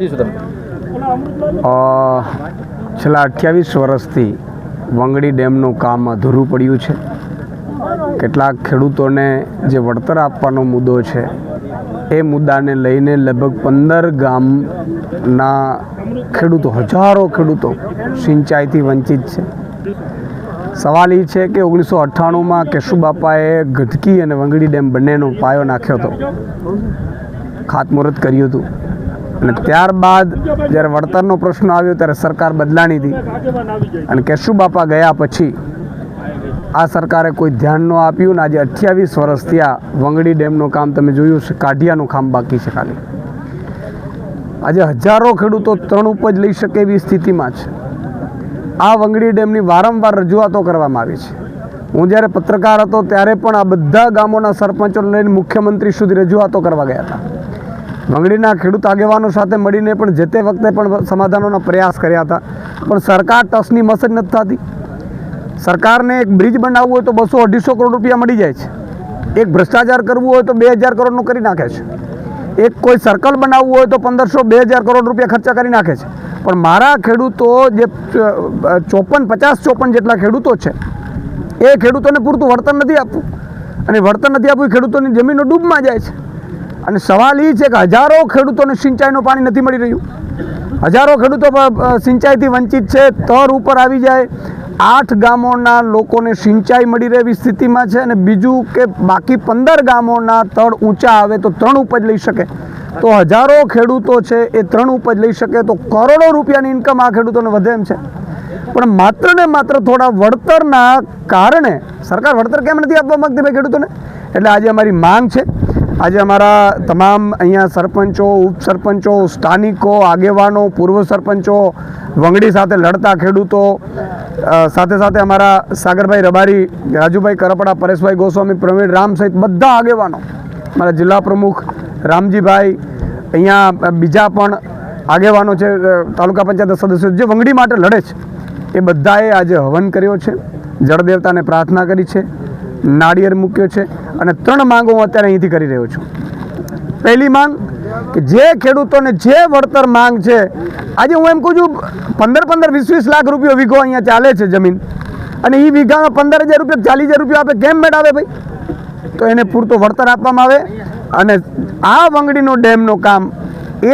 જી છેલ્લા અઠ્યાવીસ વર્ષથી વંગડી ડેમનું કામ અધૂરું પડ્યું છે. કેટલાક ખેડૂતોને જે વળતર આપવાનો મુદ્દો છે, એ મુદ્દાને લઈને લગભગ પંદર ગામના ખેડૂતો, હજારો ખેડૂતો સિંચાઈથી વંચિત છે. સવાલ એ છે કે ઓગણીસો અઠ્ઠાણુંમાં કેશુબાપાએ ગઢકી અને વંગડી ડેમ બંનેનો પાયો નાખ્યો હતો. ખાતમુહૂર્ત કર્યું હતું. અને ત્યારબાદ જ્યારે વળતરનો પ્રશ્ન આવ્યો ત્યારે સરકાર બદલાણી હતી. અને કેશુબાપા ગયા પછી આ સરકારે કોઈ ધ્યાન ન આપ્યું ને આજે અઠ્યાવીસ વર્ષ થયા વંગડી ડેમનું કામ તમે જોયું છે કાઢિયાનું કામ બાકી છે ખાલી. આજે હજારો ખેડૂતો ત્રણ ઉપજ લઈ શકે એવી સ્થિતિમાં છે. આ વંગડી ડેમની વારંવાર રજૂઆતો કરવામાં આવી છે. હું જ્યારે પત્રકાર હતો ત્યારે પણ આ બધા ગામોના સરપંચો લઈને મુખ્યમંત્રી સુધી રજૂઆતો કરવા ગયા હતા. વંગડીના ખેડૂત આગેવાનો સાથે મળીને પણ જે તે વખતે પણ સમાધાનોના પ્રયાસ કર્યા હતા. પણ સરકાર ટસની મસ જ નથી થતી. સરકારને એક બ્રિજ બનાવવું હોય તો બસો અઢીસો કરોડ રૂપિયા મળી જાય છે. એક ભ્રષ્ટાચાર કરવું હોય તો બે હજાર કરોડનું કરી નાખે છે. એક કોઈ સર્કલ બનાવવું હોય તો પંદરસો બે હજાર કરોડ રૂપિયા ખર્ચા કરી નાખે છે. પણ મારા ખેડૂતો જે ચોપન, પચાસ ચોપન જેટલા ખેડૂતો છે, એ ખેડૂતોને પૂરતું વળતર નથી આપવું. અને વળતર નથી આપવું ખેડૂતોની જમીનો ડૂબમાં જાય છે. અને સવાલ એ છે કે હજારો ખેડૂતોને સિંચાઈનું પાણી નથી મળી રહ્યું. હજારો ખેડૂતો સિંચાઈથી વંચિત છે, તર ઉપર આવી જાય. આઠ ગામોના લોકોને સિંચાઈ મળી રહેવી સ્થિતિમાં છે અને બીજું કે બાકી પંદર ગામોના તળ ઊંચા આવે તો ત્રણ ઉપજ લઈ શકે. તો હજારો ખેડૂતો છે એ ત્રણ ઉપજ લઈ શકે તો કરોડો રૂપિયાની ઇન્કમ આ ખેડૂતોને વધે એમ છે. પણ માત્ર ને માત્ર થોડા વળતરના કારણે સરકાર વળતર કેમ નથી આપવા માંગતી ભાઈ ખેડૂતોને? એટલે આજે અમારી માંગ છે આજે અમારા તમામ અહીંયા સરપંચો, ઉપસરપંચો, સ્થાનિકો, આગેવાનો, પૂર્વ સરપંચો વંગડી સાથે લડતા ખેડૂતો સાથે સાથે અમારા સાગરભાઈ રબારી, રાજુભાઈ કરપડા, પરેશભાઈ ગોસ્વામી, પ્રવીણ રામ સહિત બધા આગેવાનો મારા જિલ્લા પ્રમુખ રામજીભાઈ, અહીંયા બીજા પણ આગેવાનો છે તાલુકા પંચાયત સદસ્યો જે વંગડી માટે લડે છે, એ બધાએ આજે હવન કર્યો છે, જળદેવતાને પ્રાર્થના કરી છે. નાળિયેર મૂક્યો છે અને ત્રણ માંગો હું અત્યારે અહીંથી કરી રહ્યો છું. પહેલી માંગ કે જે ખેડૂતોને જે વળતર માંગ છે, આજે હું એમ કહું છું, પંદર પંદર વીસ વીસ લાખ રૂપિયો વીઘો અહીંયા ચાલે છે જમીન. અને એ વીઘામાં પંદર હજાર રૂપિયા, ચાલીસ હજાર રૂપિયા આપે, કેમ મેળવે ભાઈ? તો એને પૂરતો વળતર આપવામાં આવે અને આ વંગડીનો ડેમનું કામ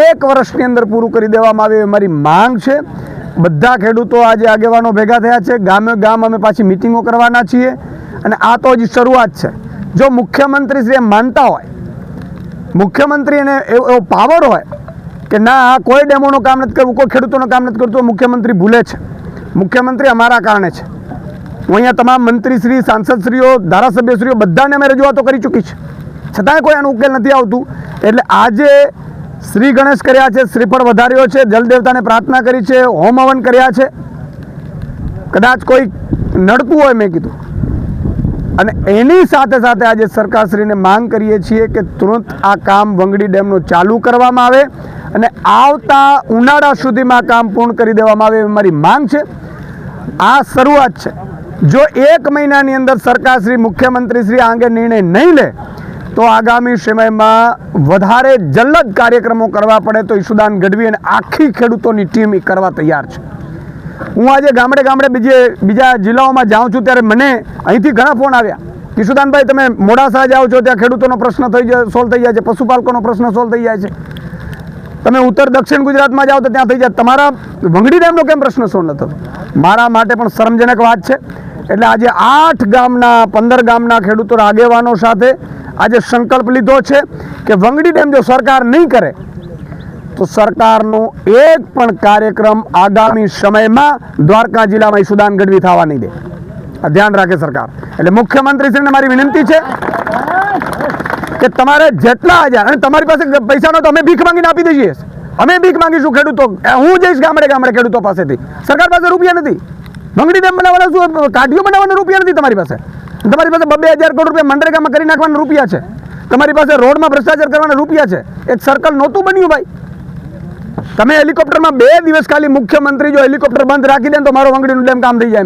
એક વર્ષની અંદર પૂરું કરી દેવામાં આવે એ મારી માંગ છે. બધા ખેડૂતો આજે આગેવાનો ભેગા થયા છે. ગામે ગામ અમે પાછી મિટિંગો કરવાના છીએ. અને આ તો જ શરૂઆત છે. જો મુખ્યમંત્રી શ્રી એમ માનતા હોય, મુખ્યમંત્રીને એવો એવો પાવર હોય કે ના કોઈ ડેમોનું કામ નથી કરવું, કોઈ ખેડૂતોનું કામ નથી કરતું મુખ્યમંત્રી ભૂલે છે. મુખ્યમંત્રી અમારા કારણે છે. હું અહીંયા તમામ મંત્રીશ્રી, સાંસદશ્રીઓ, ધારાસભ્યશ્રીઓ બધાને અમે રજૂઆતો કરી ચૂકી છે. છતાંય કોઈ આનો ઉકેલ નથી આવતું. એટલે આજે શ્રી ગણેશ કર્યા છે, શ્રીફળ વધાર્યો છે, જલદેવતાને પ્રાર્થના કરી છે, હોમ હવન કર્યા છે. કદાચ કોઈ નડતું હોય મેં કીધું. અને એની સાથે સાથે આજે સરકારશ્રીને માંગ કરીએ છીએ કે તુરંત આ કામ વંગડી ડેમનું ચાલુ કરવામાં આવે અને આવતા ઉનાળા સુધીમાં કામ પૂર્ણ કરી દેવામાં આવે એવી મારી માંગ છે. આ શરૂઆત છે. જો એક મહિનાની અંદર સરકારશ્રી, મુખ્યમંત્રીશ્રી આ અંગે નિર્ણય નહીં લે, તો આગામી સમયમાં વધારે જલ્દ કાર્યક્રમો કરવા પડે તો ઈશુદાન ગઢવી અને આખી ખેડૂતોની ટીમ એ કરવા તૈયાર છે. હું આજે ગામડે ગામડે બીજે બીજા જિલ્લાઓમાં જાઉં છું ત્યારે મને અહીંથી ઘણા ફોન આવ્યા. કિશુદાનભાઈ, તમે મોડાસા જાઓ છો, ત્યાં ખેડૂતોનો પ્રશ્ન થઈ જાય સોલ્વ થઈ જાય છે, પશુપાલકોનો પ્રશ્ન સોલ્વ થઈ જાય છે. તમે ઉત્તર દક્ષિણ ગુજરાતમાં જાઓ તો ત્યાં થઈ જાય. તમારા વંગડી ડેમનો કેમ પ્રશ્ન સોલ્વ ન મારા માટે પણ શરમજનક વાત છે. એટલે આજે આઠ ગામના, પંદર ગામના ખેડૂતો આગેવાનો સાથે આજે સંકલ્પ લીધો છે કે વંગડી ડેમ જો સરકાર નહીં કરે તો સરકારનો એક પણ કાર્યક્રમ આગામી સમયમાં દ્વારકા જિલ્લામાં ઈસુદાન ગઢવી થવા નહીં દે. ધ્યાન રાખે સરકાર. એટલે મુખ્યમંત્રીશ્રીને મારી વિનંતી છે કે તમારે જેટલા હજાર અને તમારી પાસે પૈસાનો તો અમે ભીખ માંગીને આપી દઈએ. અમે ભીખ માંગીશું ખેડૂતો. હું જઈશ ગામડે ગામડે ખેડૂતો પાસેથી. સરકાર પાસે રૂપિયા નથી. ભંગડી ડેમ બનાવવાના શું કાઢીઓ બનાવવાના રૂપિયા નથી તમારી પાસે. તમારી પાસે બબે હજાર કરોડ રૂપિયા મનરેગામાં કરી નાખવાના રૂપિયા છે. તમારી પાસે રોડમાં ભ્રષ્ટાચાર કરવાના રૂપિયા છે. એક સર્કલ નહોતું બન્યું ભાઈ. તમે હેલિકોપ્ટરમાં બે દિવસ ખાલી મુખ્યમંત્રી જો હેલિકોપ્ટર બંધ રાખી દે તો મારો વંગડીનું ડેમ કામ થઈ જાય